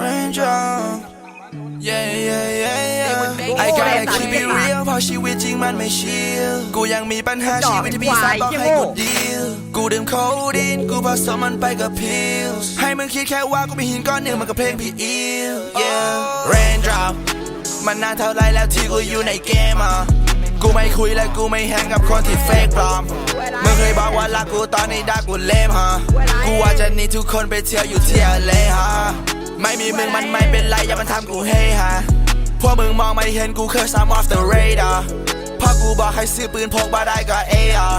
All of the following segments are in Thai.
Raindrop Yeah yeah yeah yeah I gotta keep it real เพราะชีวิตจริงมันไม่ชิลกูยังมีปัญหาชีวิตที่พี่สาวบอกให้กูดีลกูดื่มโคดีนกูผสมมันไปกับพิลให้มึงคิดแค่ว่ากูมีหินก้อนหนึ่งมันกับเพลงพี่อิล Yeah Raindrop มันนานเท่าไรแล้วที่กูอยู่ในเกมอะ กูไม่คุยและกูไม่แฮงกับคนที่เฟกปลอมมึงเคยบอกว่ารักกูตอนนี้ดักกูเลมฮะ กูว่าจะหนีทุกคนไปเที่ยวอยู่ที่เลฮะ ไม่มีมึงมันไม่เป็นไรอย่ามันทำกูเฮฮะ พวกมึงมองไม่เห็นกูเคย I'm off the radar พอกูบอกให้ซื้อปืนพกมาได้ก็เออะ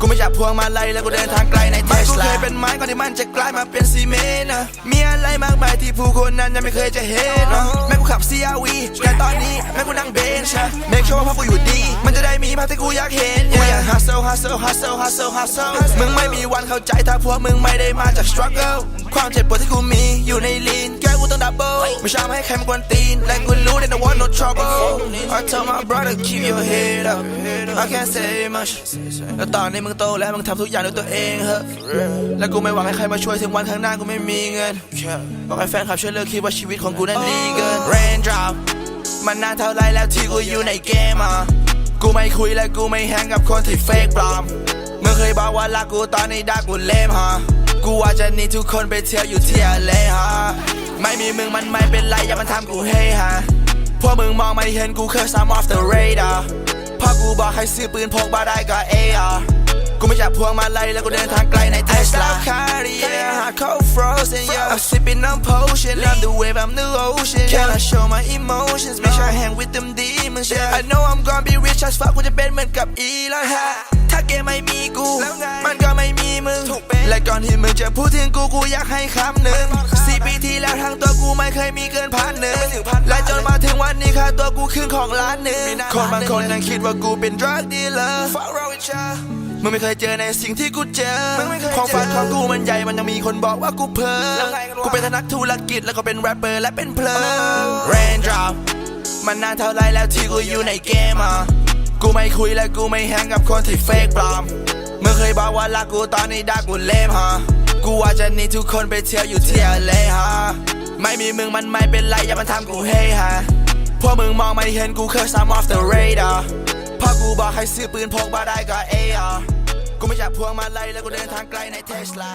กูไม่จับพวงมาลัยแล้วกูเดินทางไกลในเทสลากูเคยเป็นไม้ก่อนที่มันจะกลายมาเป็นซีเมนต์นะมีอะไรมากมายที่ผู้คนนั้นยังไม่เคยจะเห็นนะแม่กู ขับ CRV แต่ตอนนี้แม่กูนั่งเบนช์ Make sure ว่าพ่อกูอยู่ดี มันจะได้มีภาพที่กูอยากเห็นกูอยาก hustle hustle hustle hustle hustle มึงไม่มีวันเข้าใจถ้าพวกมึงไม่ได้มาจาก struggle ความเจ็บปวดที่กูมีอยู่ในลีนแกกูต้อง double ไม่ชอบให้ใครมากวนตีนและกูรู้ในนว trouble I told my brother keep your head up I can't say much แล้วตอนนี้มึงโตแล้วมึงทำทุกอย่างด้วยตัวเองเหอะและกูไม่หวังให้ใครมาช่วยถึงวันข้างหน้ากูไม่มีเงินบอกให้แฟนคลับช่วยเลิกคิดว่าชีวิตของกูนั้นดีเกิน Raindrop มันนานเท่าไรแล้วที่กูอยู่ในเกมอะกูไม่คุยและกูไม่แฮงกับคนที่เฟกปลอมมึงเคยบอกว่ารักกูตอนนี้ดักกูเลมฮะกูว่าจะนีทุกคนไปเที่ยวอยู่ที่เลฮะไม่มีมึงมันไม่เป็นไรอย่ามันทำกูเฮฮะ พวกมึงมองไม่เห็นกูเคย I'm off the radar พอกูบอกให้ซื้อปืนพกมาได้ก็เออะกูไม่จับพวงมาลัยแล้วกูเดินทางไกลในเทสลา Cartier hot cold frozen yeah I'm sipping on potion love the wave I'm the ocean Can I show my emotions Make sure I hang with them demons yeah I know I'm gonna be rich as fuck กูจะเป็นเหมือนกับอีลอนฮะถ้าเกมไม่มีกู มันก็ไม่มีมึง และก่อนที่มึงจะพูดถึงกูกูอยากให้คำหนึ่งสี่ปีที่แล้วทั้งตัวกูไม่เคยมีเกินพันหนึ่งและจนมาถึงวันนี้ค่า ตัวกูครึ่งของล้านหนึ่งคนบางคนยังคิดว่ากูเป็น drug dealer Fuck wrong with ya มึงไม่เคยเจอในสิ่งที่กูเจอความฝันของกูมันใหญ่มันยังมีคนบอกว่ากูเพ้อกูเป็นนักธุรกิจแล้วก็เป็นแรปเปอร์และเป็นเพลอ Raindrop มันนานเท่าไรแล้วที่กูอยู่ในเกมอะกูไม่คุยและกูไม่แฮงกับคนที่เฟกปลอมมึงเคยบอกว่ารักกูตอนนี้ดักกูเลมฮะกูว่าจะหนีทุกคนไปเที่ยวอยู่ที่เลฮะไม่มีมึงมันไม่เป็นไรอย่ามันทำกูเฮฮะ พวกมึงมองไม่เห็นกูเคยซ้ำ off the radar พ่อกูบอกให้ซื้อปืนพกมาได้ก็เออกูไม่อยากพวงมาเลยแล้วกูเดินทางไกลในเทสลา